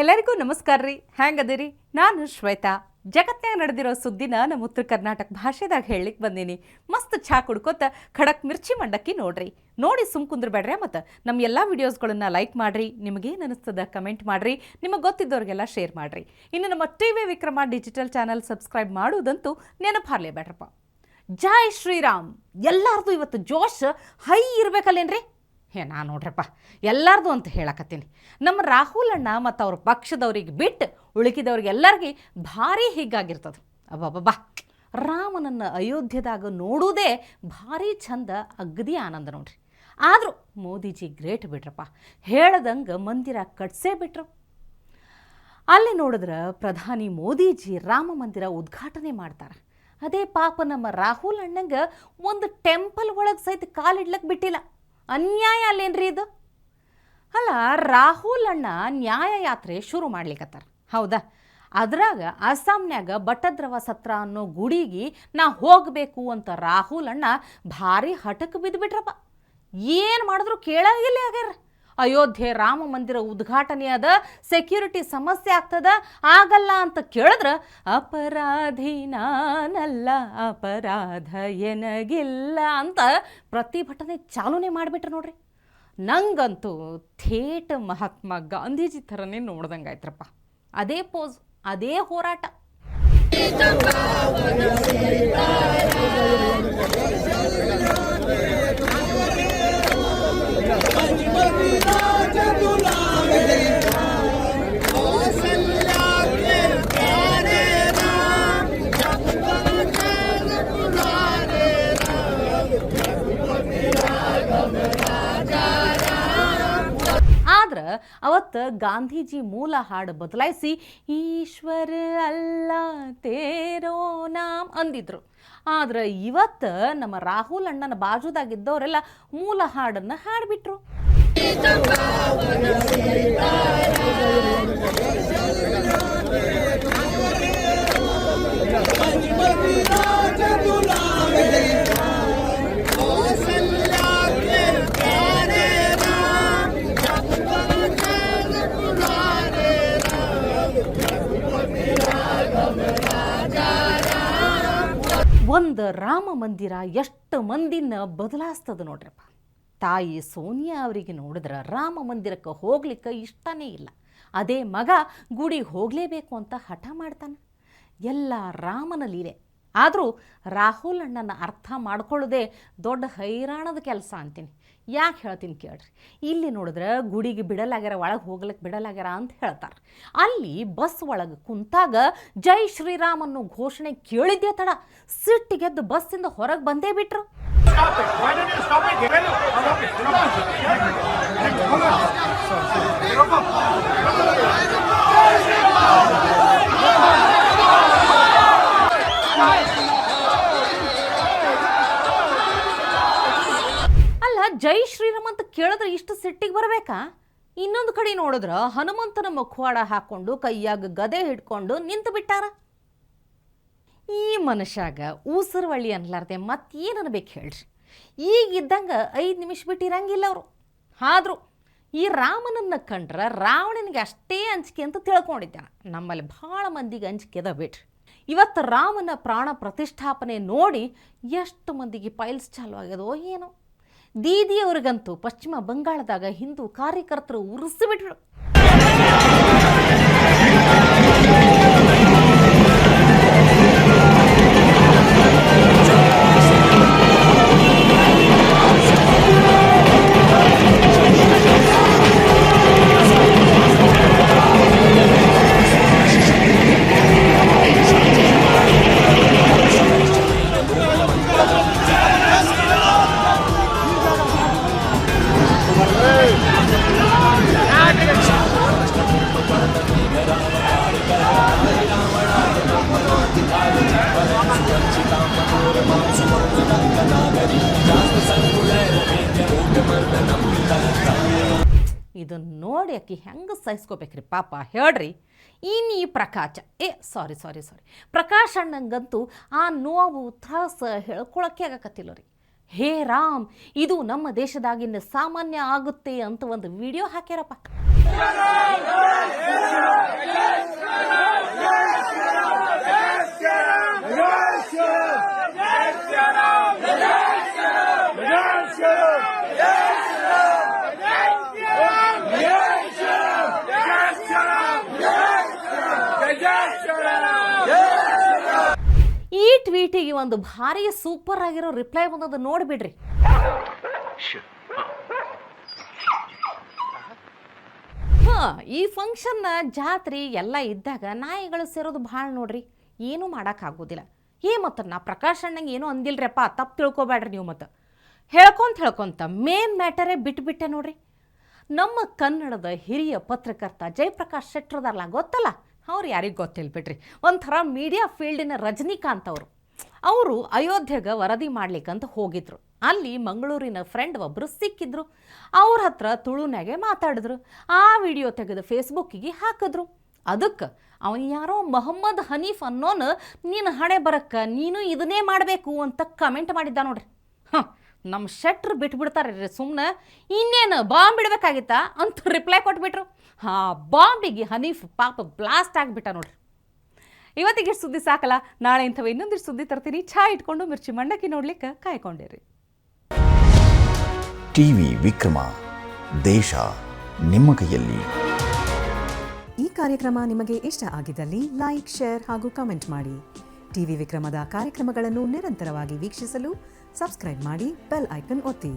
ಎಲ್ಲರಿಗೂ ನಮಸ್ಕಾರ ರೀ. ಹ್ಯಾಂಗದಿರಿ? ನಾನು ಶ್ವೇತಾ. ಜಗತ್ತಿನಾಗ ನಡೆದಿರೋ ಸುದ್ದಿನ ನಮ್ಮ ಉತ್ತರ ಕರ್ನಾಟಕ ಭಾಷೆದಾಗ ಹೇಳಲಿಕ್ಕೆ ಬಂದೀನಿ. ಮಸ್ತ್ ಚಹಾ ಕುಡ್ಕೋತ ಖಡಕ್ ಮಿರ್ಚಿ ಮಂಡಕ್ಕಿ ನೋಡ್ರಿ. ನೋಡಿ ಸುಮ್ ಕುಂದ್ರಬೇಡ್ರಿ ಮತ್ತು ನಮ್ಮ ಎಲ್ಲ ವಿಡಿಯೋಸ್ಗಳನ್ನ ಲೈಕ್ ಮಾಡ್ರಿ. ನಿಮಗೇನು ಅನಿಸ್ತದ ಕಮೆಂಟ್ ಮಾಡ್ರಿ. ನಿಮಗೆ ಗೊತ್ತಿದ್ದವ್ರಿಗೆಲ್ಲ ಶೇರ್ ಮಾಡ್ರಿ. ಇನ್ನು ನಮ್ಮ T V Vikrama digital channel subscribe ಮಾಡುವುದಂತೂ ನೆನಪಾರ್ಲೇಬೇಡ್ರಪ್ಪ ಜೈ ಶ್ರೀರಾಮ್. ಎಲ್ಲಾರ್ದು ಇವತ್ತು ಜೋಶ್ ಹೈ ಇರ್ಬೇಕಲ್ಲೇನ್ರಿ? ಹೇ, ನಾ ನೋಡ್ರಪ್ಪ, ಎಲ್ಲಾರ್ದು ಅಂತ ಹೇಳಕತ್ತೀನಿ. ನಮ್ಮ ರಾಹುಲ್ ಅಣ್ಣ ಮತ್ತು ಅವ್ರ ಪಕ್ಷದವ್ರಿಗೆ ಬಿಟ್ಟು ಉಳುಕಿದವ್ರಿಗೆ ಎಲ್ಲರಿಗೆ ಭಾರಿ ಹೀಗಾಗಿರ್ತದೆ. ಅಬ್ಬಬ್ಬಬ್ಬಾ, ರಾಮನನ್ನು ಅಯೋಧ್ಯದಾಗ ನೋಡೋದೇ ಭಾರಿ ಚಂದ ಅಗ್ದಿ ಆನಂದ ನೋಡ್ರಿ. ಆದರೂ ಮೋದಿಜಿ ಗ್ರೇಟ್ ಬಿಟ್ರಪ್ಪ, ಹೇಳ್ದಂಗೆ ಮಂದಿರ ಕಟ್ಸೇ ಬಿಟ್ರು. ಅಲ್ಲಿ ನೋಡಿದ್ರೆ ಪ್ರಧಾನಿ ಮೋದಿಜಿ ರಾಮ ಮಂದಿರ ಉದ್ಘಾಟನೆ ಮಾಡ್ತಾರೆ. ಅದೇ ಪಾಪ ನಮ್ಮ ರಾಹುಲ್ ಅಣ್ಣಂಗೆ ಒಂದು ಟೆಂಪಲ್ ಒಳಗೆ ಸಹಿತ ಕಾಲಿಡ್ಲಕ್ಕೆ ಬಿಟ್ಟಿಲ್ಲ. ಅನ್ಯಾಯ ಅಲ್ಲೇನ್ರಿ ಇದು? ಅಲ್ಲ, ರಾಹುಲ್ ಅಣ್ಣ ನ್ಯಾಯ ಯಾತ್ರೆ ಶುರು ಮಾಡ್ಲಿಕ್ಕತ್ತಾರ ಹೌದಾ? ಅದ್ರಾಗ ಅಸ್ಸಾಂನ್ಯಾಗ ಬಟ್ಟದ್ರವ ಸತ್ರ ಅನ್ನೋ ಗುಡಿಗೆ ನಾ ಹೋಗಬೇಕು ಅಂತ ರಾಹುಲ್ ಅಣ್ಣ ಭಾರಿ ಹಠಕ್ಕೆ ಬಿದ್ದುಬಿಟ್ರಪ್ಪ ಏನು ಮಾಡಿದ್ರು ಕೇಳಾಗಿಲ್ಲ ಆಗ್ಯಾರ. ಅಯೋಧ್ಯೆ ರಾಮ ಮಂದಿರ ಉದ್ಘಾಟನೆ ಅದ ಸೆಕ್ಯೂರಿಟಿ ಸಮಸ್ಯೆ ಆಗ್ತದ? ಆಗಲ್ಲ ಅಂತ ಕೇಳಿದ್ರೆ ಅಪರಾಧಿ ನಾನಲ್ಲ ಅಪರಾಧ ಎನಗಿಲ್ಲ ಅಂತ ಪ್ರತಿಭಟನೆ ಚಾಲೂನೇ ಮಾಡಿಬಿಟ್ರೆ ನೋಡ್ರಿ. ನಂಗಂತೂ ಥೇಟ್ ಮಹಾತ್ಮ ಗಾಂಧೀಜಿ ಥರನೇ ನೋಡ್ದಂಗೆ ಆಯ್ತ್ರಪ್ಪ. ಅದೇ ಪೋಸ್, ಅದೇ ಹೋರಾಟ. ಅವತ್ತು ಗಾಂಧೀಜಿ ಮೂಲ ಹಾಡು ಬದಲಾಯಿಸಿ, ಈಶ್ವರ ಅಲ್ಲ ತೇರೋ ನಾಮ್ ಅಂದಿದ್ರು. ಆದ್ರೆ ಇವತ್ತು ನಮ್ಮ ರಾಹುಲ್ ಅಣ್ಣನ ಬಾಜುದಾಗಿದ್ದವರೆಲ್ಲ ಮೂಲ ಹಾಡನ್ನು ಹಾಡ್ಬಿಟ್ರು. ಒಂದು ರಾಮ ಮಂದಿರ ಎಷ್ಟು ಮಂದಿನ ಬದಲಾಸ್ತದ ನೋಡ್ರಪ್ಪ. ತಾಯಿ ಸೋನಿಯಾ ಅವರಿಗೆ ನೋಡಿದ್ರೆ ರಾಮ ಮಂದಿರಕ್ಕೆ ಹೋಗ್ಲಿಕ್ಕೆ ಇಷ್ಟನೇ ಇಲ್ಲ. ಅದೇ ಮಗ ಗುಡಿಗೆ ಹೋಗಲೇಬೇಕು ಅಂತ ಹಠ ಮಾಡ್ತಾನೆ. ಎಲ್ಲ ರಾಮನ ಲೀಲೆ. ಆದರೂ ರಾಹುಲ್ ಅಣ್ಣನ ಅರ್ಥ ಮಾಡ್ಕೊಳ್ಳೋದೇ ದೊಡ್ಡ ಹೈರಾಣದ ಕೆಲಸ ಅಂತೀನಿ. ಯಾಕೆ ಹೇಳ್ತೀನಿ ಕೇಳ್ರಿ. ಇಲ್ಲಿ ನೋಡಿದ್ರೆ ಗುಡಿಗೆ ಬಿಡಲಾಗ್ಯಾರ, ಒಳಗೆ ಹೋಗ್ಲಿಕ್ಕೆ ಬಿಡಲಾಗ್ಯಾರ ಅಂತ ಹೇಳ್ತಾರೆ. ಅಲ್ಲಿ ಬಸ್ ಒಳಗೆ ಕುಂತಾಗ ಜೈ ಶ್ರೀರಾಮ್ ಅನ್ನೋ ಘೋಷಣೆ ಕೇಳಿದ್ದೆ ತಡ. ಸಿಟ್ಟಿಗೆದ್ದು ಬಸ್ಸಿಂದ ಹೊರಗೆ ಬಂದೇ ಬಿಟ್ರು. ಅಲ್ಲ, ಜೈ ಶ್ರೀರಾಮ್ ಅಂತ ಕೇಳಿದ್ರೆ ಇಷ್ಟು ಸಿಟ್ಟಿಗೆ ಬರಬೇಕಾ? ಇನ್ನೊಂದು ಕಡೆ ನೋಡಿದ್ರ ಹನುಮಂತನ ಮುಖವಾಡ ಹಾಕೊಂಡು ಕೈಯಾಗ ಗದೆ ಹಿಡ್ಕೊಂಡು ನಿಂತು ಬಿಟ್ಟಾರ. ಈ ಮನುಷ್ಯಾಗ ಊಸರವಳ್ಳಿ ಅನ್ಲಾರ್ದೆ ಮತ್ತೇನು ಅನ್ಬೇಕು ಹೇಳ್ರಿ? ಈಗಿದ್ದಂಗೆ ಐದು ನಿಮಿಷ ಬಿಟ್ಟಿರಂಗಿಲ್ಲ ಅವರು. ಆದರೂ ಈ ರಾಮನನ್ನ ಕಂಡ್ರೆ ರಾವಣನಿಗೆ ಅಷ್ಟೇ ಅಂಜಿಕೆ ಅಂತ ತಿಳ್ಕೊಂಡಿದ್ದಾನೆ. ನಮ್ಮಲ್ಲಿ ಭಾಳ ಮಂದಿಗೆ ಅಂಜಿಕೆ ಅದ ಬಿಟ್ರಿ ಇವತ್ತು ರಾಮನ ಪ್ರಾಣ ಪ್ರತಿಷ್ಠಾಪನೆ ನೋಡಿ ಎಷ್ಟು ಮಂದಿಗೆ ಪೈಲ್ಸ್ ಚಾಲು ಆಗ್ಯದೋ ಏನೋ. ದೀದಿಯವರಿಗಂತೂ ಪಶ್ಚಿಮ ಬಂಗಾಳದಾಗ ಹಿಂದೂ ಕಾರ್ಯಕರ್ತರು ಉರಿಸಿಬಿಟ್ರು. ಇದನ್ನ ನೋಡಿ ಆಕಿ ಹೆಂಗೆ ಸಹಿಸ್ಕೋಬೇಕ್ರಿ ಪಾಪ, ಹೇಳ್ರಿ. ಇನ್ನು ಈ ಪ್ರಕಾಶ. ಏ ಸಾರಿ ಸಾರಿ ಸಾರಿ ಪ್ರಕಾಶ್ ಅಣ್ಣಂಗಂತೂ ಆ ನೋವು, ತ್ರಾಸ ಹೇಳ್ಕೊಳಕ್ಕೆ ಆಗಕತ್ತಿಲ್ಲ ರೀ. ಹೇ ರಾಮ್, ಇದು ನಮ್ಮ ದೇಶದಾಗಿನ ಸಾಮಾನ್ಯ ಆಗುತ್ತೆ ಅಂತ ಒಂದು ವಿಡಿಯೋ ಹಾಕ್ಯಾರಪ್ಪ. ಈ ಟ್ವೀಟಿಗೆ ಒಂದು ಭಾರಿ ಸೂಪರ್ ಆಗಿರೋ ರಿಪ್ಲೈ ಬಂದದ್ದು ನೋಡ್ಬಿಡ್ರಿ. ಈ ಫಂಕ್ಷನ್ ಜಾತ್ರೆ ಎಲ್ಲ ಇದ್ದಾಗ ನಾಯಿಗಳು ಸೇರೋದು ಭಾಳ ನೋಡ್ರಿ, ಏನೂ ಮಾಡೋಕ್ಕಾಗೋದಿಲ್ಲ. ಏ ಮತ್ತು ನಾ ಪ್ರಕಾಶ್ ಅಣ್ಣಂಗೆ ಏನೂ ಅಂದಿಲ್ರಪ್ಪ, ತಪ್ಪು ತಿಳ್ಕೊಬೇಡ್ರಿ ನೀವು ಮತ್ತು. ಹೇಳ್ಕೊಂತ ಹೇಳ್ಕೊಂತ ಮೇನ್ ಮ್ಯಾಟರೇ ಬಿಟ್ಬಿಟ್ಟೆ ನೋಡ್ರಿ. ನಮ್ಮ ಕನ್ನಡದ ಹಿರಿಯ ಪತ್ರಕರ್ತ ಜಯಪ್ರಕಾಶ್ ಶೆಟ್ರದಾರಲ್ಲ ಗೊತ್ತಲ್ಲ? ಅವ್ರು ಯಾರಿಗೆ ಗೊತ್ತಿಲ್ಲ ಬಿಡ್ರಿ. ಒಂಥರ ಮೀಡಿಯಾ ಫೀಲ್ಡಿನ ರಜನಿಕಾಂತ್ ಅವರು. ಅವರು ಅಯೋಧ್ಯೆಗೆ ವರದಿ ಮಾಡ್ಲಿಕ್ಕಂತ ಹೋಗಿದ್ರು. ಅಲ್ಲಿ ಮಂಗಳೂರಿನ ಫ್ರೆಂಡ್ ಒಬ್ಬರು ಸಿಕ್ಕಿದ್ರು. ಅವ್ರ ಹತ್ರ ತುಳುನಾಗೆ ಮಾತಾಡಿದ್ರು. ಆ ವಿಡಿಯೋ ತೆಗೆದು ಫೇಸ್ಬುಕ್ಕಿಗೆ ಹಾಕಿದ್ರು. ಅದಕ್ಕೆ ಅವನು ಯಾರೋ ಮೊಹಮ್ಮದ್ ಹನೀಫ್ ಅನ್ನೋನು, ನೀನು ಹಣೆ ಬರಕ್ಕ, ನೀನು ಇದನ್ನೇ ಮಾಡಬೇಕು ಅಂತ ಕಮೆಂಟ್ ಮಾಡಿದ್ದ ನೋಡ್ರಿ. ಹಾಂ ನಮ್ಮ ಶೆಟ್ರ್ ಬಿಟ್ಬಿಡ್ತಾರೆ ರೀ ಸುಮ್ಮನೆ ಇನ್ನೇನು ಬಾಂಬ್ ಇಡಬೇಕಾಗಿತ್ತಾ ಅಂತ ರಿಪ್ಲೈ ಕೊಟ್ಬಿಟ್ರು. ಹಾಂ ಬಾಂಬಿಗೆ ಹನೀಫ್ ಪಾಪ ಬ್ಲಾಸ್ಟ್ ಆಗಿಬಿಟ್ಟ ನೋಡ್ರಿ. ಇವತ್ತಿಗೆ ಇಷ್ಟ್ ಸುದ್ದಿ ಸಾಕಲ್ಲ ನಾಳೆ ಇಂಥವು ಇನ್ನೊಂದಿಷ್ಟು ಸುದ್ದಿ ತರ್ತೀನಿ. ಛಾ ಇಟ್ಕೊಂಡು ಮಿರ್ಚಿ ಮಂಡಕ್ಕಿ ನೋಡ್ಲಿಕ್ಕೆ ಕಾಯ್ಕೊಂಡಿರಿ. ಟಿವಿ ವಿಕ್ರಮ ದೇಶ ನಿಮ್ಮ ಕೈಯಲ್ಲಿ. ಈ ಕಾರ್ಯಕ್ರಮ ನಿಮಗೆ ಇಷ್ಟ ಆಗಿದ್ದಲ್ಲಿ ಲೈಕ್ ಶೇರ್ ಹಾಗೂ ಕಮೆಂಟ್ ಮಾಡಿ. ಟಿವಿ ವಿಕ್ರಮದ ಕಾರ್ಯಕ್ರಮಗಳನ್ನು ನಿರಂತರವಾಗಿ ವೀಕ್ಷಿಸಲು ಸಬ್ಸ್ಕ್ರೈಬ್ ಮಾಡಿ ಬೆಲ್ ಐಕನ್ ಒತ್ತಿ.